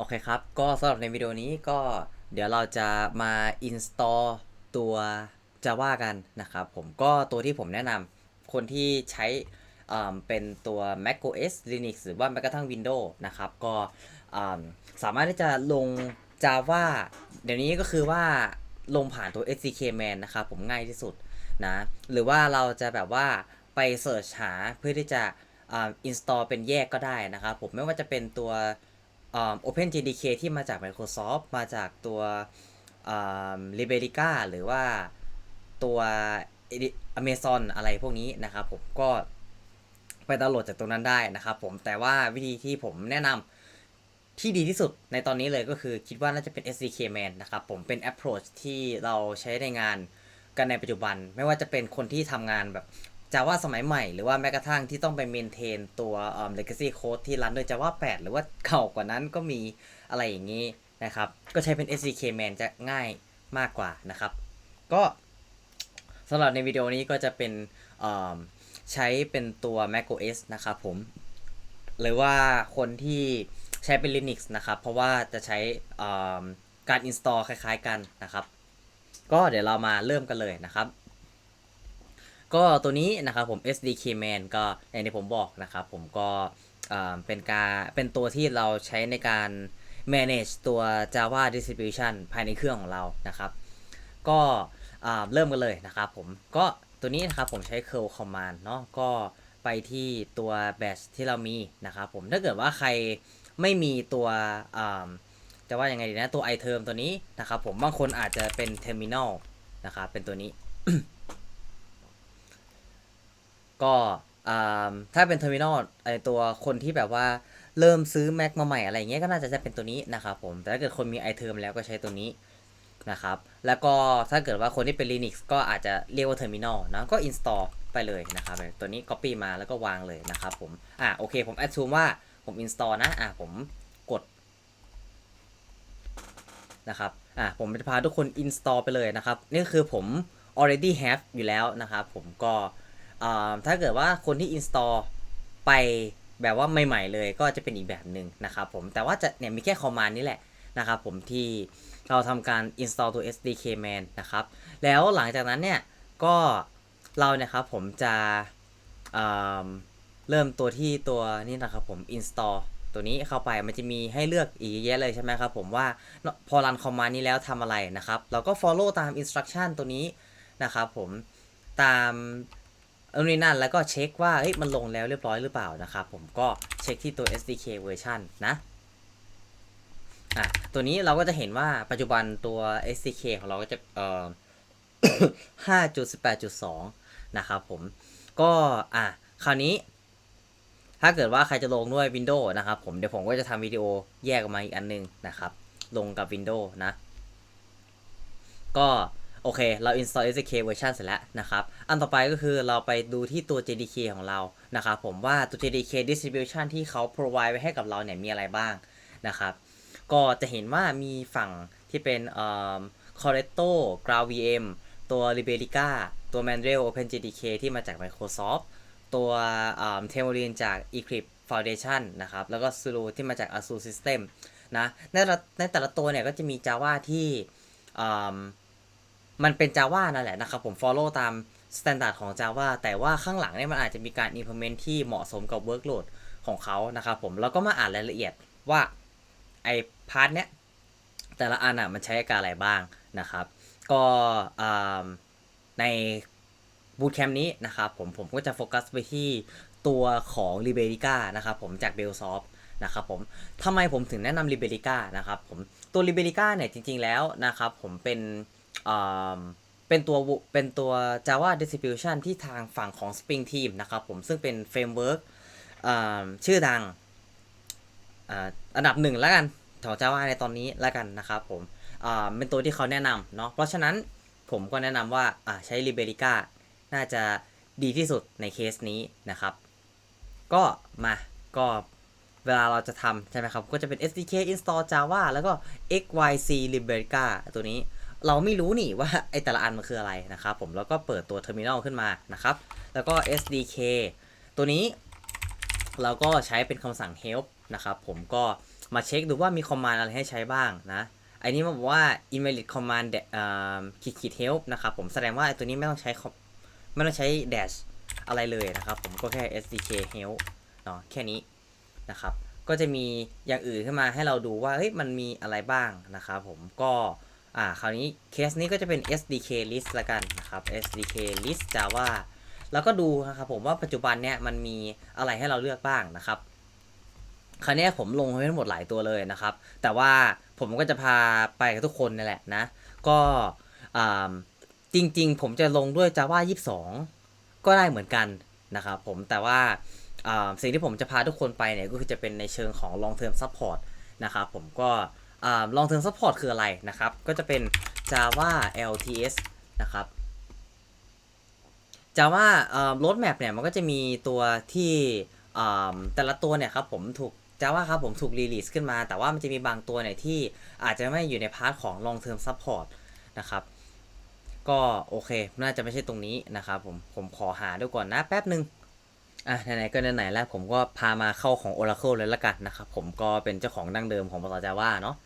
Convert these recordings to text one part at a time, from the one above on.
โอเคครับ ก็สำหรับในวิดีโอนี้ก็เดี๋ยวเราจะมา install ตัว Java กันนะครับผมก็ตัวที่ผมแนะนำคนที่ใช้เป็นตัว macOS Linux หรือว่าแม้กระทั่ง Windows นะครับ ก็สามารถที่จะลง Java เดี๋ยวนี้ก็คือว่าลงผ่านตัว SDK Man นะครับผมง่ายที่สุดนะ หรือว่าเราจะแบบว่าไปเสิร์ชหาเพื่อที่จะอ่า install เป็นแยกก็ได้นะครับผมไม่ว่าจะเป็นตัว OpenJDK ที่มาจาก Microsoft มาจากตัว Liberica หรือว่าตัว Amazon อะไรพวกนี้นะครับผมก็ไปดาวน์โหลดจากตรงนั้นได้นะครับผมแต่ว่าวิธีที่ผมแนะนำที่ดีที่สุดในตอนนี้เลยก็คือคิดว่าน่าจะเป็น SDK Man นะครับผมเป็น approach ที่เราใช้ในงานกันในปัจจุบัน ไม่ว่าจะเป็นคนที่ทำงานแบบ Java สมัยใหม่หรือว่าแม้กระทั่งที่ต้องไปเมนเทนตัวเอ่อ legacy code ที่รันโด้วย Java 8หรือว่าเก่ากว่านั้นก็มีอะไรอย่างนี้นะครับ ก็ใช้เป็น SDK Man จะง่ายมากกว่านะครับ ก็สำหรับในวิดีโอนี้ก็จะเป็นเอ่อใช้เป็นตัว macOS นะครับผม หรือว่าคนที่ใช้เป็น Linux นะครับ เพราะว่าจะใช้เอ่อการ install คล้ายๆกันนะครับ ก็เดี๋ยวเรามาเริ่มกันเลยนะครับ ก็ตัวนี้นะครับผม SDK Man ก็อย่างที่ผมบอกนะครับผมก็เป็นการเป็นตัวที่เราใช้ในการ manage ตัว Java distribution ภายในเครื่องของเรานะครับ ก็เริ่มกันเลยนะครับผมก็ตัวนี้นะครับผมใช้ curl command เนาะก็ไปที่ตัว bash ที่เรามีนะครับผมถ้าเกิดว่าใครไม่มีตัวจะว่ายังไงดีนะตัว iTerm ตัวนี้นะครับผมบางคนอาจจะเป็น terminal นะครับเป็นตัวนี้ ก็ถ้าเป็นเทอร์มินอลไอตัวคนที่แบบว่าเริ่มซื้อ Mac มาใหม่อะไรเงี้ยก็น่าจะจะเป็นตัวนี้นะครับผม แต่ถ้าเกิดคนมี iTerm แล้วก็ใช้ตัวนี้นะครับ แล้วก็ถ้าเกิดว่าคนที่เป็น Linux ก็อาจจะเรียกว่า Terminal นะก็ install ไปเลยนะครับ ตัวนี้ copy มาแล้วก็วางเลยนะครับผม อะโอเคผม assume ว่าผม install นะ อะผมกดนะครับ อะผมจะพาทุกคน install ไปเลยนะครับ นี่คือผม already have อยู่แล้วนะครับผมก็ ถ้าเกิดว่าคนที่ install ไปแบบว่าใหม่ๆเลยก็จะเป็นอีกแบบหนึ่งนะครับผมแต่ว่าจะเนี่ยมีแค่ command นี่แหละนะครับผมที่เราทำการ install ตัว SDK man นะครับ แล้วหลังจากนั้นเนี่ย ก็เราเนี่ยครับผมจะอ่าเริ่มตัวที่ตัวนี่นะครับผม install ตัวนี้เข้าไปมันจะมีให้เลือกอีกเยอะเลยใช่ไหมครับผมว่าพอรัน command นี้แล้วทำอะไรนะครับ เราก็ follow ตาม instruction ตัวนี้นะครับผมตาม อันนี้นั่นแล้วก็เช็คว่าเฮ้ยมันลงแล้วเรียบร้อยหรือเปล่านะครับผมก็เช็คที่ตัว SDK version นะอะตัวนี้เราก็จะเห็นว่าปัจจุบันตัว SDK ของเราก็จะเอ่อ5.18.2 นะครับผมก็อะคราวนี้ ถ้าเกิดว่าใครจะลงด้วย Windows นะครับผมเดี๋ยวผมก็จะทำวิดีโอแยกออกมาอีกอันหนึงนะครับ ลงกับ Windows นะ ก็ โอเค เรา install SDK version เสร็จแล้วนะครับ อันต่อไปก็คือเราไปดูที่ตัว JDK ของเรา นะครับผมว่าตัว JDK distribution ที่เขา provide ไว้ให้กับเราเนี่ยมีอะไรบ้างนะครับ ก็จะเห็นว่ามีฝั่งที่เป็นเอ่อ Corretto GraalVM ตัว Liberica ตัว Mandrill OpenJDK ที่มาจาก Microsoft ตัวเอ่อ Temurin จาก Eclipse Foundation นะครับ แล้วก็ Zulu ที่มาจาก Azure System นะ ในแต่ละในแต่ละตัวเนี่ยก็จะมี Java ที่เอ่อ มันเป็น Java นั่นแหละนะครับผม follow ตาม standard ของ Java แต่ว่าข้างหลังเนี่ยมันอาจจะมีการ implement ที่เหมาะสมกับ workload ของเขานะครับผม แล้วก็มาอ่านรายละเอียดว่าไอ้พาร์ทเนี้ยแต่ละอันอะมันใช้การอะไรบ้างนะครับ ก็ในบูตแคมป์นี้นะครับผมผมก็จะโฟกัสไปที่ตัวของ Liberica นะครับผมจาก b e l s o f t นะครับผมทำไมผมถึงแนะนำ Liberica นะครับผมตัว Liberica เนี่ยจริงๆแล้วนะครับผมเป็น เป็นตัวเป็นตัว Java distribution ที่ทางฝั่งของ Spring Team นะครับผมซึ่งเป็นเฟรมเวิร์กชื่อดังอันดับหนึ่งแล้วกันของ Java ในตอนนี้แล้วกันนะครับผมเป็นตัวที่เขาแนะนำเนาะเพราะฉะนั้นผมก็แนะนำว่าใช้ Liberica น่าจะดีที่สุดในเคสนี้นะครับ ก็มาก็เวลาเราจะทำใช่ไหมครับ ก็จะเป็น SDK install Java แล้วก็ XYZ Liberica ตัวนี้ เราไม่รู้นี่ว่าไอแต่ละอันมันคืออะไรนะครับผมแล้วก็เปิดตัว terminal ขึ้นมานะครับ แล้วก็ SDK ตัวนี้เราก็ใช้เป็นคำสั่ง help นะครับผมก็มาเช็คดูว่ามีคอมมานด์อะไรให้ใช้บ้างนะอันนี้มันบอกว่า invalid command อ่าขีดขีด help นะครับผมแสดงว่าไอตัวนี้ไม่ต้องใช้ไม่ต้องใช้ dash อะไรเลยนะครับผมก็แค่ sdk help เนาะแค่นี้นะครับก็จะมีอย่างอื่นขึ้นมาให้เราดูว่าเฮ้ยมันมีอะไรบ้างนะครับผมก็ อ่าคราวนี้เคสนี้ก็จะเป็น sdk list ละกันนะครับ sdk list java แล้วก็ดูนะครับผมว่าปัจจุบันเนี่ยมันมีอะไรให้เราเลือกบ้างนะครับ คราวนี้ผมลงไว้ทั้งหมดหลายตัวเลยนะครับ แต่ว่าผมก็จะพาไปกับทุกคนนี่แหละนะ ก็อ่าจริงๆ ผมจะลงด้วย Java 22 ก็ได้เหมือนกันนะครับผมแต่ว่าอ่าสิ่งที่ผมจะพาทุกคนไปเนี่ยก็คือจะเป็นในเชิงของ long term support นะครับผมก็ ลอ่า long term support คืออะไรนะครับ ก็จะเป็น Java LTS นะครับ Java เอ่อ roadmap เนี่ยมันก็จะมีตัวที่แต่ละตัวเนี่ยครับผมถูก Java ครับผมถูกรีลีสขึ้นมา แต่ว่ามันจะมีบางตัวเนี่ยที่อาจจะไม่อยู่ในพาร์ทของ long term support นะครับก็โอเค น่าจะไม่ใช่ตรงนี้นะครับผม ผมขอหาด้วยก่อนนะแป๊บหนึ่งอะไหนๆก็ไหนๆแล้วผมก็พามาเข้าของ Oracle เลยละกันนะครับผมก็เป็นเจ้าของดั้งเดิมของภาษา Java เนาะ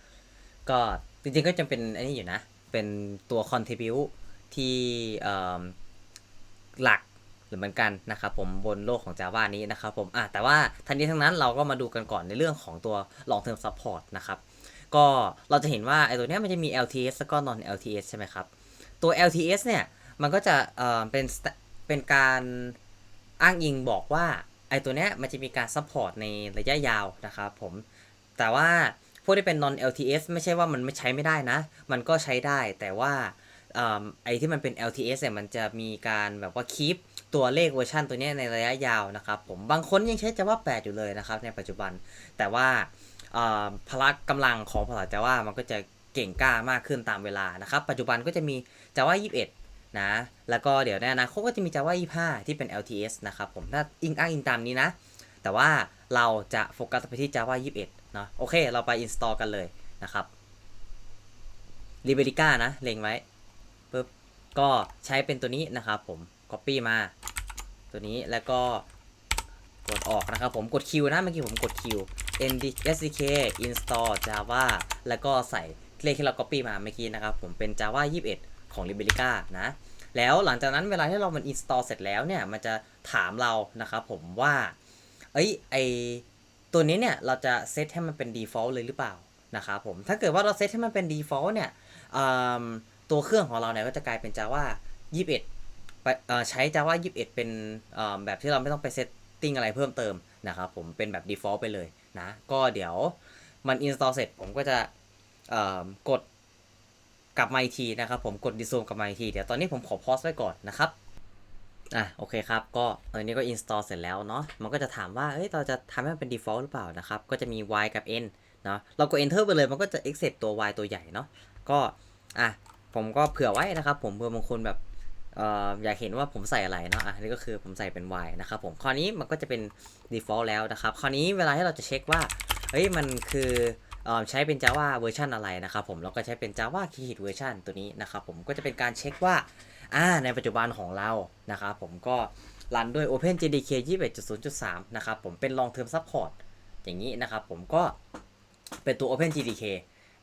ก็จริงๆก็จะเป็นอันนี้อยู่นะ เป็นตัว contribute ที่หลักหรือเหมือนกันนะครับผมบนโลกของ Java นี้นะครับผมอะแต่ว่าทั้งนี้ทั้งนั้นเราก็มาดูกันก่อนในเรื่องของตัว long term support นะครับ ก็เราจะเห็นว่าไอ้ตัวเนี้ยมันจะมี LTS แล้วก็ non LTS ใช่ไหมครับ ตัว LTS เนี่ย มันก็จะเอ่อเป็นเป็นการอ้างอิงบอกว่าไอ้ตัวเนี้ยมันจะมีการ support ในระยะยาวนะครับผมแต่ว่า พวกที่เป็น non LTS ไม่ใช่ว่ามันไม่ใช้ไม่ได้นะ มันก็ใช้ได้แต่ว่าเอิ่มไอ้ที่มันเป็น LTS เนี่ยมันจะมีการแบบว่า keep ตัวเลขเวอร์ชันตัวนี้ในระยะยาวนะครับผมบางคนยังใช้ Java 8 อยู่เลยนะครับในปัจจุบัน แต่ว่าพละกำลังของภาษา Java มันก็จะเก่งกล้ามากขึ้นตามเวลานะครับ ปัจจุบันก็จะมี Java 21 นะ แล้วก็เดี๋ยวในอนาคตก็จะมี Java 25 ที่เป็น LTS นะครับผมถ้าอิงอ้างอิงตามนี้นะ แต่ว่าเราจะโฟกัสไปที่ Java 21เนาะโอเคเราไป install กันเลยนะครับ Liberica นะ เล็งไว้ปุ๊บก็ใช้เป็นตัวนี้นะครับผม copy มา ตัวนี้แล้วก็กดออกนะครับผมกด Q นะเมื่อกี้ผมกด Q nd sdk install java แล้วก็ใส่เลขที่เรา copy มาเมื่อกี้นะครับผมเป็น java 21 ของ Liberica นะแล้วหลังจากนั้นเวลาที่เรามัน install เสร็จแล้วเนี่ย มันจะถามเรานะครับผมว่า เอ้ยไอ ตัวนี้เนี่ยเราจะเซตให้มันเป็น default เลยหรือเปล่านะครับผม ถ้าเกิดว่าเราเซตให้มันเป็น default เนี่ยตัวเครื่องของเราเนี่ยก็จะกลายเป็น java 21ไปเอ่อใช้ java 21 เป็นเอ่อแบบที่เราไม่ต้องไปเซตติ้งอะไรเพิ่มเติมนะครับผม เป็นแบบ default ไปเลยนะ ก็เดี๋ยวมัน install เสร็จผมก็จะกดกลับมาอีกทีนะครับผม กด resume กลับมาอีกที เดี๋ยวตอนนี้ผมขอ pause ไว้ก่อนนะครับ อะโอเคครับ ก็ตอนนี้ก็ install เสร็จแล้วเนาะมันก็จะถามว่าเอ้ยเราจะทำให้มันเป็น default หรือเปล่านะครับ ก็จะมี y กับ n เนาะเรากด enter ไปเลยมันก็จะ accept ตัว y ตัวใหญ่เนาะก็อะผมก็เผื่อไว้นะครับ ผมเผื่อบางคนแบบเอ่ออยากเห็นว่าผมใส่อะไรเนาะอะนี่ก็คือผมใส่เป็น y นะครับผมคราวนี้มันก็จะเป็น default แล้วนะครับคราวนี้เวลาที่เราจะเช็คว่าเฮ้ยมันคือ ใช้เป็น Java เวอร์ชันอะไรนะครับผมเราก็ใช้เป็น Java Keyhit เวอร์ชันตัวนี้นะครับผมก็จะเป็นการเช็คว่าอ่าในปัจจุบันของเรานะครับผมก็รันด้วย OpenJDK 21.0.3 นะครับผมเป็น long term support อย่างนี้นะครับผมก็เป็นตัว OpenJDK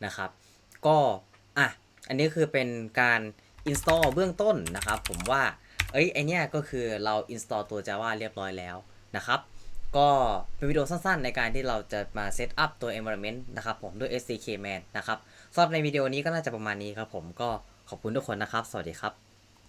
นะครับก็อะอันนี้คือเป็นการ install เบื้องต้นนะครับผมว่าเอ้ยไอเนี้ยก็คือเรา install ตัว Java เรียบร้อยแล้วนะครับ ก็เป็นวิดีโอสั้นๆ ในการที่เราจะมาเซตอัพตัว environment นะครับผมด้วย SDK man นะครับสำหรับในวิดีโอนี้ก็น่าจะประมาณนี้ครับผมก็ขอบคุณทุกคนนะครับ สวัสดีครับ